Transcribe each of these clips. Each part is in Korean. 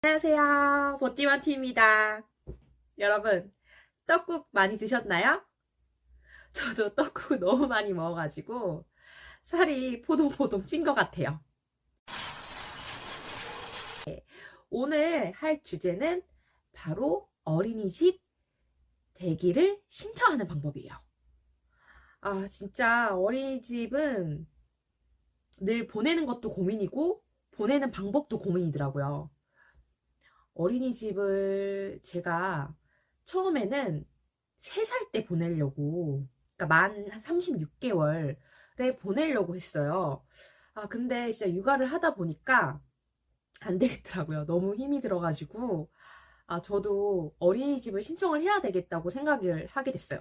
안녕하세요. 보띠마티입니다. 여러분, 떡국 많이 드셨나요? 저도 떡국을 너무 많이 먹어가지고 살이 포동포동 찐 것 같아요. 네, 오늘 할 주제는 바로 어린이집 대기를 신청하는 방법이에요. 아, 진짜 어린이집은 늘 보내는 것도 고민이고 보내는 방법도 고민이더라고요. 어린이집을 제가 처음에는 3살 때 보내려고, 그러니까 만 36개월에 보내려고 했어요. 아, 근데 진짜 육아를 하다 보니까 안 되겠더라고요. 너무 힘이 들어가지고, 아, 저도 어린이집을 신청을 해야 되겠다고 생각을 하게 됐어요.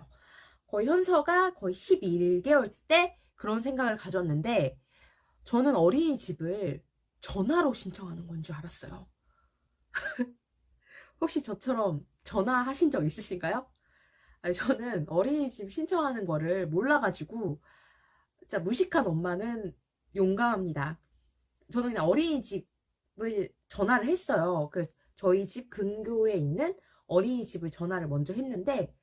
거의 현서가 거의 11개월 때 그런 생각을 가졌는데, 저는 어린이집을 전화로 신청하는 건 줄 알았어요. 혹시 저처럼 전화하신 적 있으신가요? 아니, 저는 어린이집 신청하는 거를 몰라가지고, 진짜 무식한 엄마는 용감합니다. 저는 그냥 어린이집을 전화를 했어요. 그, 저희 집 근교에 있는 어린이집을 전화를 먼저 했는데,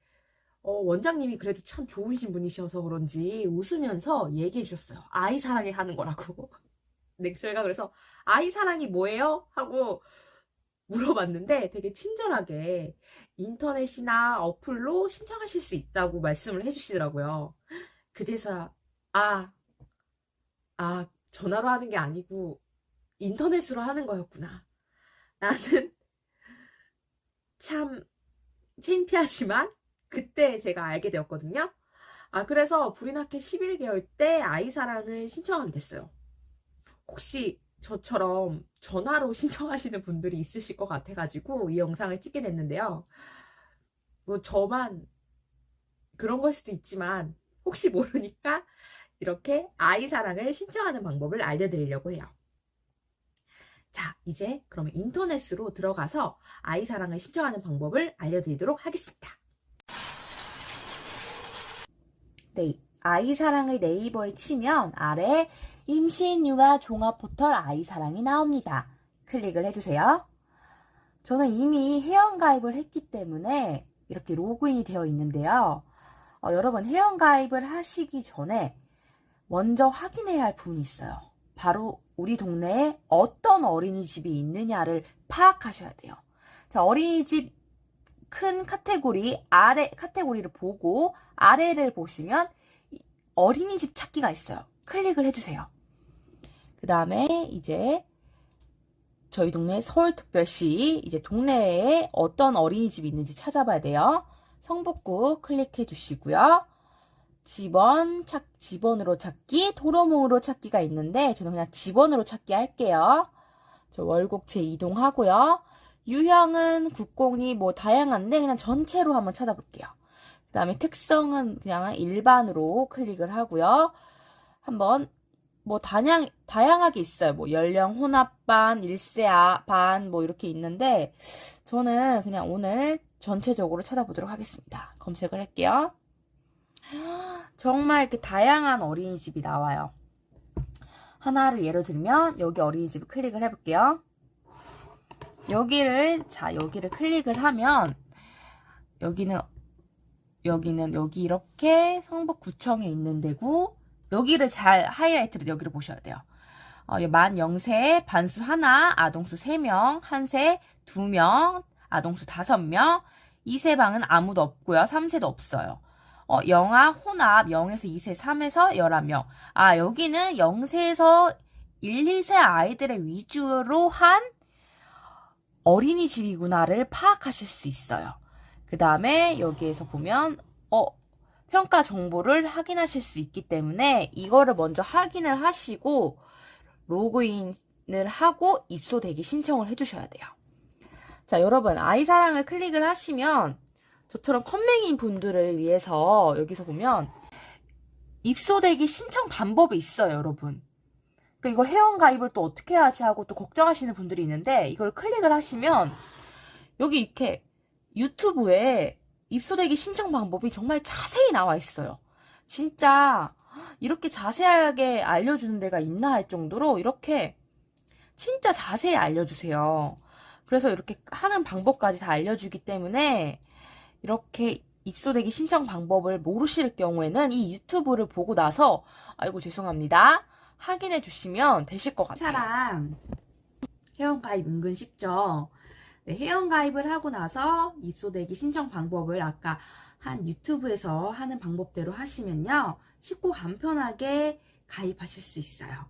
어, 원장님이 그래도 참 좋으신 분이셔서 그런지 웃으면서 얘기해 주셨어요. 아이 사랑에 하는 거라고. 네, 저희가 그래서 아이 사랑이 뭐예요? 하고 물어봤는데 되게 친절하게 인터넷이나 어플로 신청하실 수 있다고 말씀을 해주시더라고요. 그제서야, 아, 아, 전화로 하는 게 아니고 인터넷으로 하는 거였구나. 나는 참 창피하지만 그때 제가 알게 되었거든요. 아, 그래서 불이나케 11개월 때 아이 사랑을 신청하게 됐어요. 혹시 저처럼 전화로 신청하시는 분들이 있으실 것 같아가지고 이 영상을 찍게 됐는데요. 뭐 저만 그런 걸 수도 있지만 혹시 모르니까 이렇게 아이 사랑을 신청하는 방법을 알려드리려고 해요. 자, 이제 그러면 인터넷으로 들어가서 아이 사랑을 신청하는 방법을 알려드리도록 하겠습니다. 네, 아이 사랑을 네이버에 치면 아래 임신 육아 종합 포털 아이 사랑이 나옵니다. 클릭을 해주세요. 저는 이미 회원 가입을 했기 때문에 이렇게 로그인이 되어 있는데요. 어, 여러분 회원 가입을 하시기 전에 먼저 확인해야 할 부분이 있어요. 바로 우리 동네에 어떤 어린이집이 있느냐를 파악하셔야 돼요. 자, 어린이집 큰 카테고리 아래 카테고리를 보고 아래를 보시면 어린이집 찾기가 있어요. 클릭을 해주세요. 그 다음에 이제 저희 동네 서울특별시 이제 동네에 어떤 어린이집이 있는지 찾아봐야 돼요. 성북구 클릭해 주시고요. 집원 찾 집원으로 찾기, 도로몽으로 찾기가 있는데 저는 그냥 집원으로 찾기 할게요. 저 월곡체 이동하고요. 유형은 국공이 뭐 다양한데 그냥 전체로 한번 찾아볼게요. 그 다음에 특성은 그냥 일반으로 클릭을 하고요. 한번 뭐 다양 다양하게 있어요. 뭐 연령 혼합반, 1세 아, 반, 뭐 이렇게 있는데 저는 그냥 오늘 전체적으로 찾아보도록 하겠습니다. 검색을 할게요. 정말 이렇게 다양한 어린이집이 나와요. 하나를 예로 들면 여기 어린이집을 클릭을 해볼게요. 여기를 자 여기를 클릭을 하면 여기는 여기는 여기 이렇게 성북구청에 있는 데고 여기를 잘 하이라이트를 여기를 보셔야 돼요. 어, 만 0세, 반수 하나, 아동수 3명, 한세 2명, 아동수 5명, 2세 방은 아무도 없고요. 3세도 없어요. 어, 영아 혼합 0에서 2세, 3에서 11명. 아, 여기는 0세에서 1, 2세 아이들의 위주로 한 어린이집이구나를 파악하실 수 있어요. 그 다음에 여기에서 보면, 어, 평가 정보를 확인하실 수 있기 때문에 이거를 먼저 확인을 하시고 로그인을 하고 입소 대기 신청을 해주셔야 돼요. 자, 여러분, 아이사랑을 클릭을 하시면 저처럼 컴맹인 분들을 위해서 여기서 보면 입소 대기 신청 방법이 있어요, 여러분. 그 이거 회원 가입을 또 어떻게 해야지 하고 또 걱정하시는 분들이 있는데 이걸 클릭을 하시면 여기 이렇게 유튜브에 입소대기 신청 방법이 정말 자세히 나와 있어요. 진짜 이렇게 자세하게 알려주는 데가 있나 할 정도로 이렇게 진짜 자세히 알려주세요. 그래서 이렇게 하는 방법까지 다 알려주기 때문에 이렇게 입소되기 신청 방법을 모르실 경우에는 이 유튜브를 보고 나서 아이고 죄송합니다. 확인해 주시면 되실 것 같아요. 사랑 회원가입 은근 쉽죠. 네, 회원가입을 하고 나서 입소되기 신청 방법을 아까 한 유튜브에서 하는 방법대로 하시면요. 쉽고 간편하게 가입하실 수 있어요.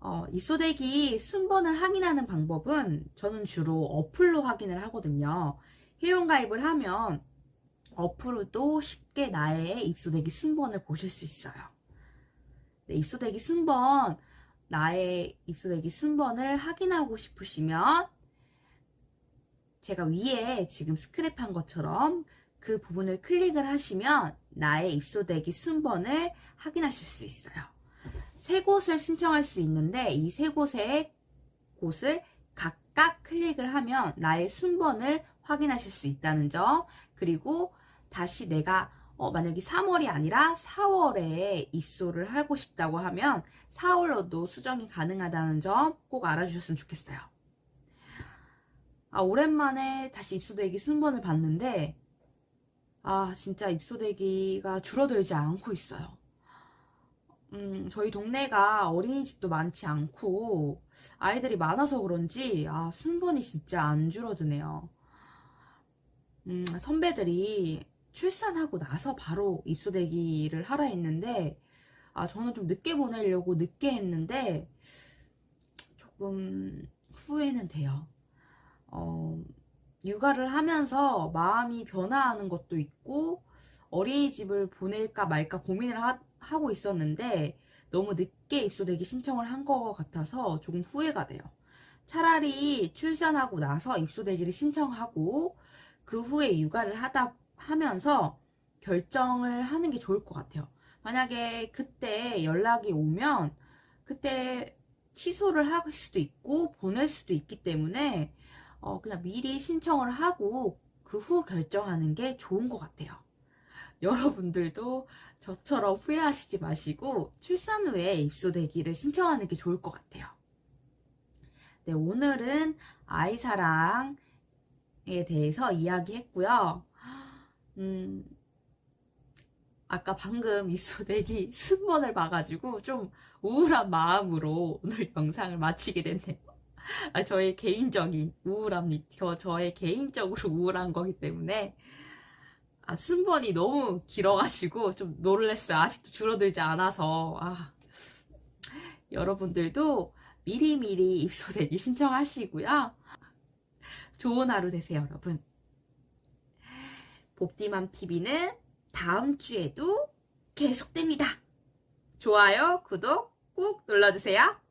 어, 입소되기 순번을 확인하는 방법은 저는 주로 어플로 확인을 하거든요. 회원가입을 하면 어플로도 쉽게 나의 입소되기 순번을 보실 수 있어요. 네, 입소되기 순번, 나의 입소되기 순번을 확인하고 싶으시면 제가 위에 지금 스크랩한 것처럼 그 부분을 클릭을 하시면 나의 입소되기 순번을 확인하실 수 있어요. 세 곳을 신청할 수 있는데 이 세 곳의 곳을 각각 클릭을 하면 나의 순번을 확인하실 수 있다는 점 그리고 다시 내가 어, 만약에 3월이 아니라 4월에 입소를 하고 싶다고 하면 4월로도 수정이 가능하다는 점 꼭 알아주셨으면 좋겠어요. 아, 오랜만에 다시 입소되기 순번을 봤는데 아, 진짜 입소되기가 줄어들지 않고 있어요. 음, 저희 동네가 어린이집도 많지 않고 아이들이 많아서 그런지 아, 순번이 진짜 안 줄어드네요. 음, 선배들이 출산하고 나서 바로 입소되기를 하라 했는데 아, 저는 좀 늦게 보내려고 늦게 했는데 조금 후회는 돼요. 어, 육아를 하면서 마음이 변화하는 것도 있고 어린이집을 보낼까 말까 고민을 하, 하고 있었는데 너무 늦게 입소되기 신청을 한 것 같아서 조금 후회가 돼요. 차라리 출산하고 나서 입소되기를 신청하고 그 후에 육아를 하다 하면서 결정을 하는 게 좋을 것 같아요. 만약에 그때 연락이 오면 그때 취소를 할 수도 있고 보낼 수도 있기 때문에 어, 그냥 미리 신청을 하고 그 후 결정하는 게 좋은 것 같아요. 여러분들도 저처럼 후회하시지 마시고 출산 후에 입소되기를 신청하는 게 좋을 것 같아요. 네, 오늘은 아이 사랑에 대해서 이야기했고요. 음, 아까 방금 입소되기 순번을 봐가지고 좀 우울한 마음으로 오늘 영상을 마치게 됐네요. 아, 저의 개인적인 우울함이, 저의 개인적으로 우울한 거기 때문에 아, 순번이 너무 길어가지고 좀 놀랬어요. 아직도 줄어들지 않아서. 아, 여러분들도 미리미리 입소되기 신청하시고요. 좋은 하루 되세요, 여러분. 봅디맘TV는 다음 주에도 계속됩니다. 좋아요, 구독 꾹 눌러주세요.